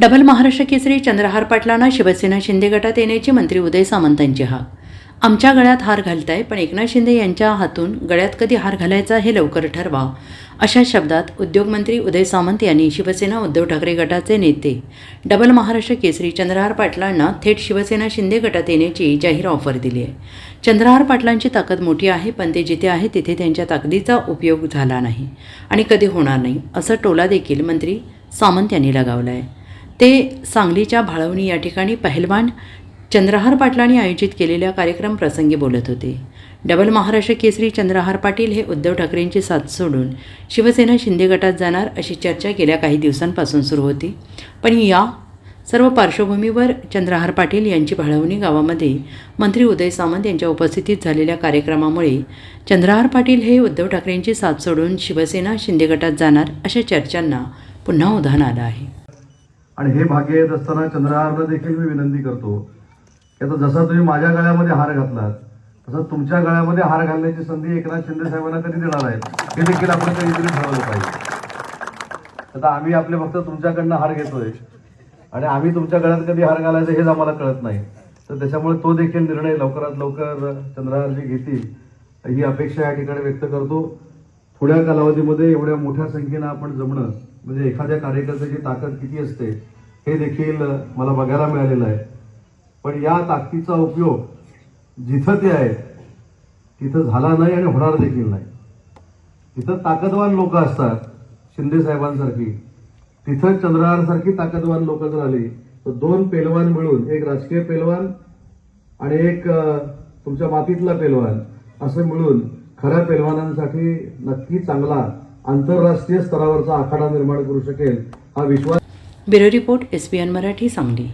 Double Maharashtra Kesari Chandrahar पाटलांना शिवसेना शिंदे गटात येण्याची मंत्री उदय सामंत यांची हाक. आमच्या गळ्यात हार घालताय पण एकनाथ शिंदे यांच्या हातून गळ्यात कधी हार घालायचा हे लवकर ठरवा अशा शब्दात उद्योगमंत्री उदय सामंत यांनी शिवसेना उद्धव ठाकरे गटाचे नेते डबल महाराष्ट्र केसरी चंद्रहार पाटलांना थेट शिवसेना शिंदे गटात येण्याची जाहीर ऑफर दिली आहे. चंद्रहार पाटलांची ताकद मोठी आहे पण ते जिथे आहे तिथे त्यांच्या ताकदीचा उपयोग झाला नाही आणि कधी होणार नाही असं टोला देखील मंत्री सामंत यांनी लगावला आहे ते सांगलीच्या भाळवणी या ठिकाणी पहिलवान चंद्रहार पाटलांनी आयोजित केलेल्या कार्यक्रम प्रसंगी बोलत होते. डबल महाराष्ट्र केसरी चंद्रहार पाटील हे उद्धव ठाकरेंची साथ सोडून शिवसेना शिंदे गटात जाणार अशी चर्चा गेल्या काही दिवसांपासून सुरू होती. पण या सर्व पार्श्वभूमीवर चंद्रहार पाटील यांची भाळवणी गावामध्ये मंत्री उदय सामंत यांच्या उपस्थितीत झालेल्या कार्यक्रमामुळे चंद्रहार पाटील हे उद्धव ठाकरेंची साथ सोडून शिवसेना शिंदे गटात जाणार अशा चर्चांना पुन्हा उधाण आलं आहे. आणि हे भाग्य येत असताना चंद्रहारला देखील मी विनंती करतो की आता जसा तुम्ही माझ्या गळ्यामध्ये हार घातलात तसं तुमच्या गळ्यामध्ये हार घालण्याची संधी एकनाथ शिंदे साहेबांना कधी देणार आहे हे देखील आपण कधीतरी ठरवलं पाहिजे. आता आम्ही आपले फक्त तुमच्याकडनं हार घेतोय आणि आम्ही तुमच्या गळ्यात कधी हार घालायचं हेच आम्हाला कळत नाही. तर त्याच्यामुळे तो देखील निर्णय लवकरात लवकर चंद्रहारजी घेतील. ही अपेक्षा या ठिकाणी व्यक्त करतो. थोड्या कालावधीमध्ये एवढ्या मोठ्या संख्येनं आपण जमणं म्हणजे एखाद्या कार्यकर्त्याची ताकद किती असते हे देखील मला बघायला मिळालेलं आहे. पण या ताकदीचा उपयोग जिथं ते आहे तिथं झाला नाही आणि होणार देखील नाही. तिथं ताकदवान लोक असतात शिंदे साहेबांसारखी तिथं चंद्रहारसारखी ताकदवान लोक जर आली तर दोन पेलवान मिळून एक राजकीय पेलवान आणि एक तुमच्या मातीतला पेलवान असं मिळून खऱ्या पेलवानांसाठी नक्की चांगला आंतरराष्ट्रीय स्तरावरचा आखाडा निर्माण करू शकेल हा विश्वास bureau report S N Marathi Sangli.